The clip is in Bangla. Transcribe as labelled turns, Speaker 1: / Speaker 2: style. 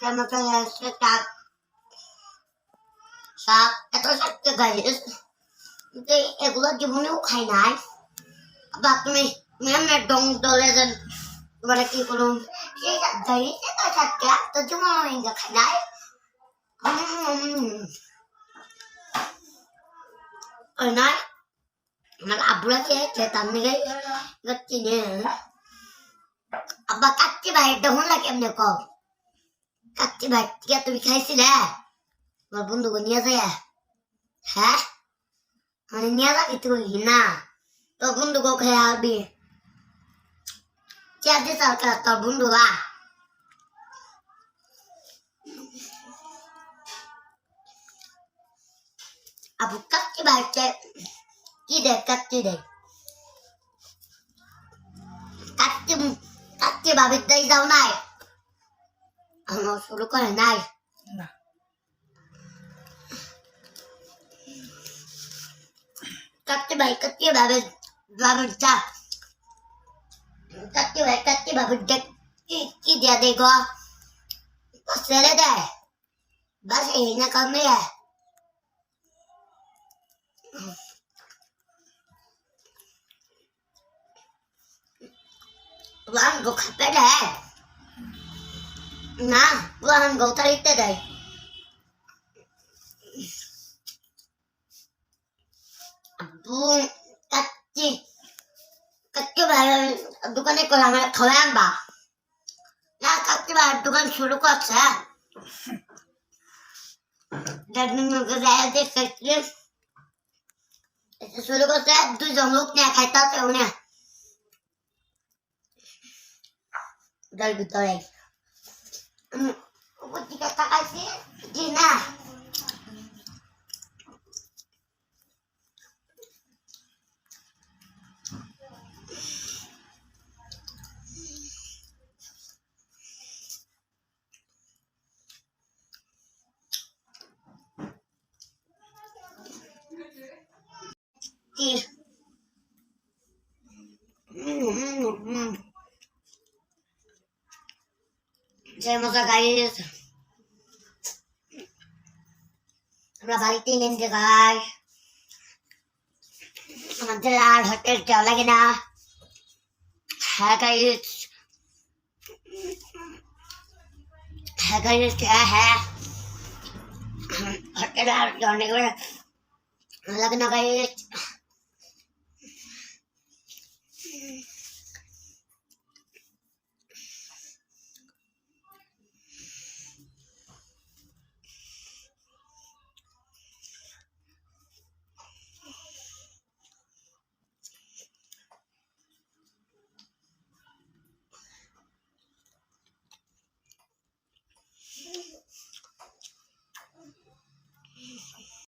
Speaker 1: চলে আসছে শাক শাক এত শাককে গাইস কিন্তু এগুলো জীবনেও খাই নাই। আবার তুমি মেমে ডং ডলে যেন তোমার কি করুন সেই শাক গাইস এত শাককে তো জীবনে খাই নাই। ওই নয় আমার আব্বুরা খেয়েছে তার দিকে চিনে। আব্বা কাচ্চি ভাইয়েরটা হলা কেমনে কম কাচ্চি ভাই টিকা তুমি খাইছিলে আমার বন্ধুকে নিয়ে যায় হ্যাঁ মানে নিয়ে যাবি তুই না তোর বন্ধুকে খেয়ে আসবি চেয়ার দিস আর তোর বন্ধুরা আবু কাচ্চি ভাইকে কি দেয় কাচ্চি দেয় কাচ্চি কাচ্চি ভাবির দেয় যাও নাই আমার শুরু করে নাই
Speaker 2: না
Speaker 1: কাচ্চি ভাই কাচ্চি ভাবে ভাবির চা কাচ্চি ভাই কাচ্চি ভাবির দেখ কি কি দিয়া দেয় গো ছেড়ে দেয় বাস এই না কমে Bukan gue kape deh. Bukan gue tarik deh. Abung kaci. Kaci bayar দোকানে করে আমার খাওয়াই আনবা না কাচ্চি ভাই দোকান শুরু করছে শুরু করছে দুজন লোক নিয়ে খাইতে উনি Dal ভিতরে Dinar. Tiro. Hum, hum, hum. Temos a gaita. Hmm Tenemos acá es. আমরা বাড়িতে নিতে গাই আমাদের আর হোটেল যাওয়া লাগে না হ্যাঁ গাইস হ্যাঁ গাইস হ্যাঁ হ্যাঁ হোটেল আর অনেক লাগে না গাইস